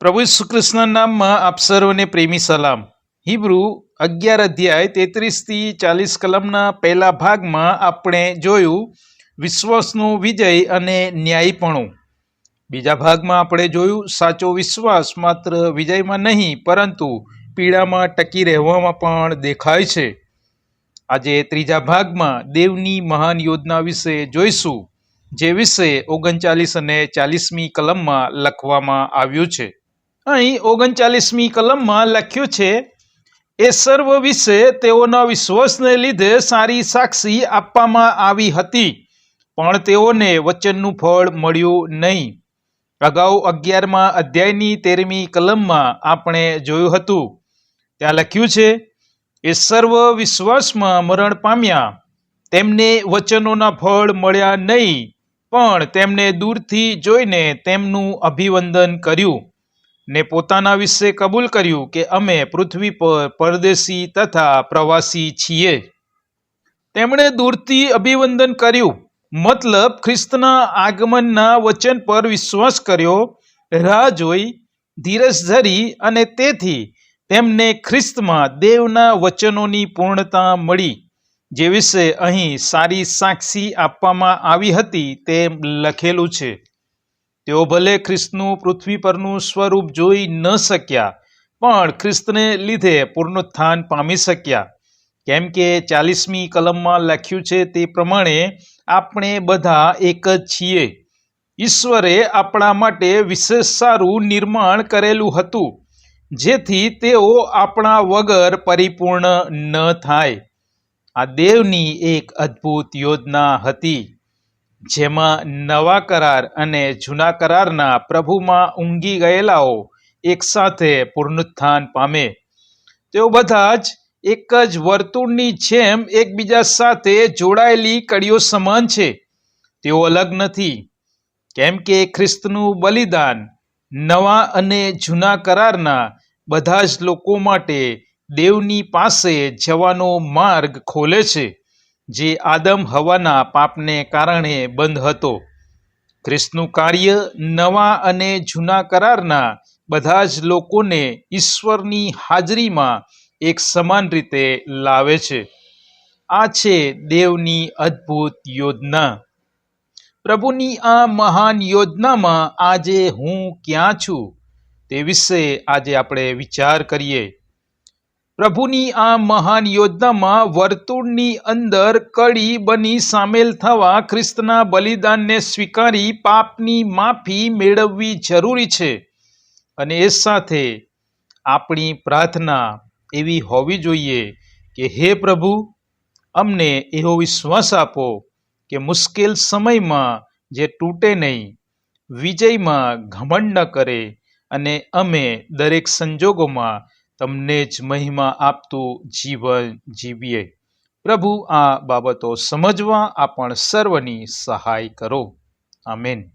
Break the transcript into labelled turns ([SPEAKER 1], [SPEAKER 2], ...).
[SPEAKER 1] પ્રભુ શ્રી કૃષ્ણ નામમાં આપ સર્વને પ્રેમી સલામ. હિબ્રુ અગિયાર અધ્યાય તેત્રીસથી ચાલીસ કલમના પહેલા ભાગમાં આપણે જોયું વિશ્વાસનો વિજય અને ન્યાયપણું. બીજા ભાગમાં આપણે જોયું સાચો વિશ્વાસ માત્ર વિજયમાં નહીં, પરંતુ પીડામાં ટકી રહેવામાં પણ દેખાય છે. આજે ત્રીજા ભાગમાં દેવની મહાન યોજના વિશે જોઈશું, જે વિશે ઓગણચાલીસ અને ચાલીસમી કલમમાં લખવામાં આવ્યું છે. અહીં ઓગણચાલીસમી કલમમાં લખ્યું છે, એ સર્વ વિશે તેઓના વિશ્વાસને લીધે સારી સાક્ષી આપવામાં આવી હતી, પણ તેઓને વચનનું ફળ મળ્યું નહીં. અગાઉ અગિયારમા અધ્યાયની તેરમી કલમમાં આપણે જોયું હતું. ત્યાં લખ્યું છે, એ સર્વ વિશ્વાસમાં મરણ પામ્યા, તેમને વચનોના ફળ મળ્યા નહીં, પણ તેમને દૂરથી જોઈને તેમનું અભિવંદન કર્યું. ને પોતાના વિશે કબૂલ કર્યું કે અમે પૃથ્વી પર પરદેશી તથા પ્રવાસી છીએ. તેમણે દૂરથી અભિવંદન કર્યું. મતલબ ખ્રિસ્તના આગમનના વચન પર વિશ્વાસ કર્યો. રાહ જોઈ, ધીરજ ધરી અને તેથી તેમને ખ્રિસ્તમાં દેવના વચનોની પૂર્ણતા મળી. જે વિશે અહીં સારી સાક્ષી આપવામાં આવી હતી તેમ લખેલું છે. તેઓ ભલે ખ્રિસ્તનું પૃથ્વી પરનું સ્વરૂપ જોઈ ન શક્યા, પણ ખ્રિસ્તને લીધે પૂર્ણોત્થાન પામી શક્યા. કેમ કે ચાલીસમી કલમમાં લખ્યું છે તે પ્રમાણે આપણે બધા એક જ છીએ. ઈશ્વરે આપણા માટે વિશેષ સારું નિર્માણ કરેલું હતું, જેથી તેઓ આપણા વગર પરિપૂર્ણ ન થાય. આ દેવની એક અદ્ભુત યોજના હતી. જેમાં નવા કરાર અને જૂના કરારના પ્રભુમાં ઊંઘી ગયેલાઓ એકસાથે પુનરુત્થાન પામે. તેઓ બધા જ એક જ વર્તુળની જેમ એકબીજા સાથે જોડાયેલી કડીઓ સમાન છે. તેઓ અલગ નથી. કેમ કે ખ્રિસ્તનું બલિદાન નવા અને જૂના કરારના બધા જ લોકો માટે દેવની પાસે જવાનો માર્ગ ખોલે છે. જે આદમ હવાના પાપને કારણે બંધ હતો. ખ્રિસ્તનું કાર્ય નવા અને જૂના કરારના બધા જ લોકોને ઈશ્વરની હાજરીમાં એક સમાન રીતે લાવે છે. આ છે દેવની અદ્ભુત યોજના. પ્રભુની આ મહાન યોજનામાં આજે હું ક્યાં છું તે વિશે આજે આપણે વિચાર કરીએ. પ્રભુની આ મહાન યોજનામાં વર્તુળની અંદર કડી બની સામેલ થવા ખ્રિસ્તના બલિદાનને સ્વીકારી પાપની માફી મેળવવી જરૂરી છે. અને એ સાથે આપણી પ્રાર્થના એવી હોવી જોઈએ કે હે પ્રભુ, અમને એવો વિશ્વાસ આપો કે મુશ્કેલ સમયમાં જે તૂટે નહીં, વિજયમાં ઘમંડ ન કરે અને અમે દરેક સંજોગોમાં તમને જ મહિમા આપતું જીવન જીવીએ. પ્રભુ, આ બાબતો સમજવા આપણ સર્વની સહાય કરો. આમેન.